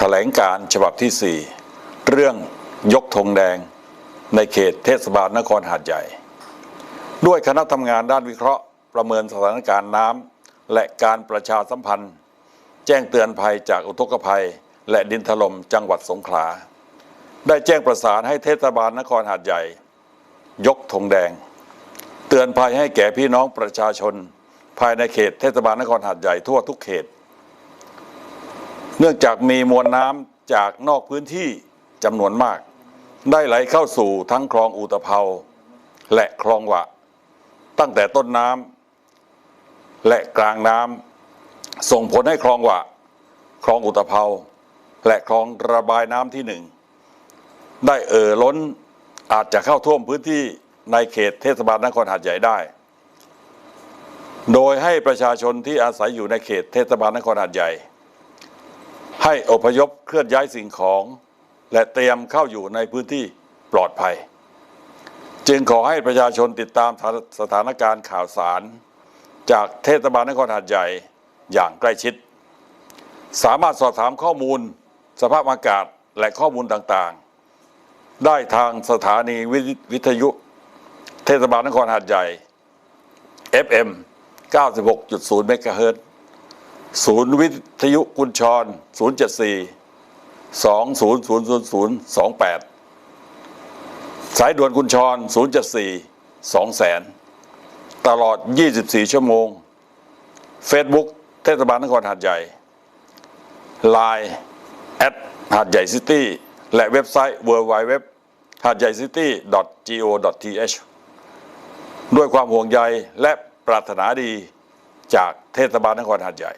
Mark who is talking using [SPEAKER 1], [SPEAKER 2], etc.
[SPEAKER 1] แถลงการฉบับที่ 4 เรื่องยกธงแดง ในเขตเทศบาลนครหาดใหญ่ ด้วยคณะทำงานด้านวิเคราะห์ประเมินสถานการณ์น้ำและการประชาสัมพันธ์ แจ้งเตือนภัยจากอุทกภัย และดินถล่มจังหวัดสงขลา ได้แจ้งประสานให้เทศบาลนครหาดใหญ่ ยกธงแดง เตือนภัยให้แก่พี่น้องประชาชน ภายในเขตเทศบาลนครหาดใหญ่ทั่วทุกเขต เนื่องจากมีมวลน้ำจากนอกพื้นที่จำนวนมาก ได้ไหลเข้าสู่ทั้งคลองอุตภาและคลองหวะ ตั้งแต่ต้นน้ำและกลางน้ำส่งผลให้คลองหวะ คลองอุตภาและคลองระบายน้ำที่หนึ่ง ได้เอ่อล้นอาจจะเข้าท่วมพื้นที่ในเขตเทศบาลนครหาดใหญ่ได้ โดยให้ประชาชนที่อาศัยอยู่ในเขตเทศบาลนครหาดใหญ่ ให้อพยพเคลื่อนย้ายสิ่งของ และเตรียมเข้าอยู่ในพื้นที่ปลอดภัย จึงขอให้ประชาชนติดตามสถานการณ์ข่าวสาร จากเทศบาลนครหาดใหญ่อย่างใกล้ชิด สามารถสอบถามข้อมูล สภาพอากาศและข้อมูลต่างๆ ได้ทางสถานีวิทยุ เทศบาลนครหาดใหญ่ FM 96.0เมกะเฮิรตซ์ศูนย์วิทยุกุญชร 074 200028 สายด่วนกุญชร 074 200,000 ตลอด 24 ชั่วโมง Facebook เทศบาลนครหาดใหญ่ Line แอดหาดใหญ่ซิตี้ และเว็บไซต์ w w w หาดใหญ่ซิตี้ go th ด้วยความห่วงใยและปรารถนาดีจากเทศบาลนครหาดใหญ่